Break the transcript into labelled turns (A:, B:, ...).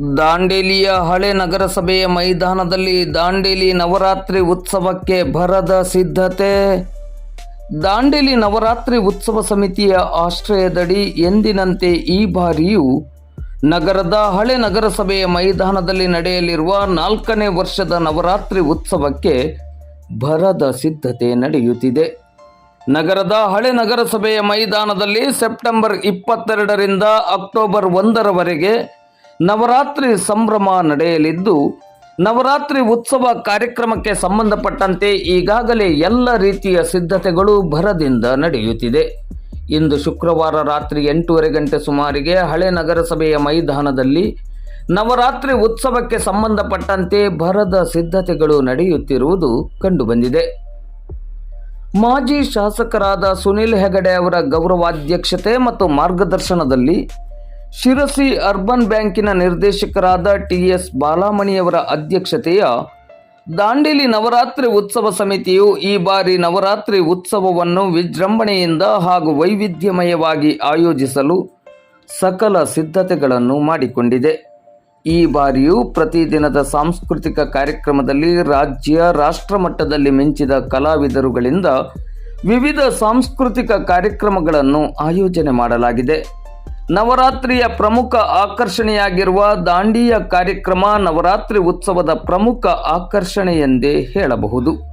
A: ದಾಂಡೇಲಿಯ ಹಳೆ ನಗರಸಭೆಯ ಮೈದಾನದಲ್ಲಿ ದಾಂಡೇಲಿ ನವರಾತ್ರಿ ಉತ್ಸವಕ್ಕೆ ಭರದ ಸಿದ್ಧತೆ. ದಾಂಡೇಲಿ ನವರಾತ್ರಿ ಉತ್ಸವ ಸಮಿತಿಯ ಆಶ್ರಯದಡಿ ಎಂದಿನಂತೆ ಈ ಬಾರಿಯೂ ನಗರದ ಹಳೆ ನಗರಸಭೆಯ ಮೈದಾನದಲ್ಲಿ ನಡೆಯಲಿರುವ ನಾಲ್ಕನೇ ವರ್ಷದ ನವರಾತ್ರಿ ಉತ್ಸವಕ್ಕೆ ಭರದ ಸಿದ್ಧತೆ ನಡೆಯುತ್ತಿದೆ. ನಗರದ ಹಳೆ ನಗರಸಭೆಯ ಮೈದಾನದಲ್ಲಿ ಸೆಪ್ಟೆಂಬರ್ ಇಪ್ಪತ್ತೆರಡರಿಂದ ಅಕ್ಟೋಬರ್ ಒಂದರವರೆಗೆ ನವರಾತ್ರಿ ಸಂಭ್ರಮ ನಡೆಯಲಿದ್ದು, ನವರಾತ್ರಿ ಉತ್ಸವ ಕಾರ್ಯಕ್ರಮಕ್ಕೆ ಸಂಬಂಧಪಟ್ಟಂತೆ ಈಗಾಗಲೇ ಎಲ್ಲ ರೀತಿಯ ಸಿದ್ಧತೆಗಳು ಭರದಿಂದ ನಡೆಯುತ್ತಿದೆ. ಇಂದು ಶುಕ್ರವಾರ ರಾತ್ರಿ ಎಂಟೂವರೆ ಗಂಟೆ ಸುಮಾರಿಗೆ ಹಳೆ ನಗರಸಭೆಯ ಮೈದಾನದಲ್ಲಿ ನವರಾತ್ರಿ ಉತ್ಸವಕ್ಕೆ ಸಂಬಂಧಪಟ್ಟಂತೆ ಭರದ ಸಿದ್ಧತೆಗಳು ನಡೆಯುತ್ತಿರುವುದು ಕಂಡುಬಂದಿದೆ. ಮಾಜಿ ಶಾಸಕರಾದ ಸುನಿಲ್ ಹೆಗಡೆ ಅವರ ಗೌರವಾಧ್ಯಕ್ಷತೆ ಮತ್ತು ಮಾರ್ಗದರ್ಶನದಲ್ಲಿ ಶಿರಸಿ ಅರ್ಬನ್ ಬ್ಯಾಂಕಿನ ನಿರ್ದೇಶಕರಾದ ಟಿ ಎಸ್ ಬಾಲಾಮಣಿಯವರ ಅಧ್ಯಕ್ಷತೆಯ ದಾಂಡೇಲಿ ನವರಾತ್ರಿ ಉತ್ಸವ ಸಮಿತಿಯು ಈ ಬಾರಿ ನವರಾತ್ರಿ ಉತ್ಸವವನ್ನು ವಿಜೃಂಭಣೆಯಿಂದ ಹಾಗೂ ವೈವಿಧ್ಯಮಯವಾಗಿ ಆಯೋಜಿಸಲು ಸಕಲ ಸಿದ್ಧತೆಗಳನ್ನು ಮಾಡಿಕೊಂಡಿದೆ. ಈ ಬಾರಿಯೂ ಪ್ರತಿದಿನದ ಸಾಂಸ್ಕೃತಿಕ ಕಾರ್ಯಕ್ರಮದಲ್ಲಿ ರಾಜ್ಯ ರಾಷ್ಟ್ರ ಮಟ್ಟದಲ್ಲಿ ಮಿಂಚಿದ ಕಲಾವಿದರುಗಳಿಂದ ವಿವಿಧ ಸಾಂಸ್ಕೃತಿಕ ಕಾರ್ಯಕ್ರಮಗಳನ್ನು ಆಯೋಜನೆ ಮಾಡಲಾಗಿದೆ. ನವರಾತ್ರಿಯ ಪ್ರಮುಖ ಆಕರ್ಷಣೆಯಾಗಿರುವ ದಾಂಡಿಯ ಕಾರ್ಯಕ್ರಮ ನವರಾತ್ರಿ ಉತ್ಸವದ ಪ್ರಮುಖ ಆಕರ್ಷಣೆ ಎಂದೇ ಹೇಳಬಹುದು.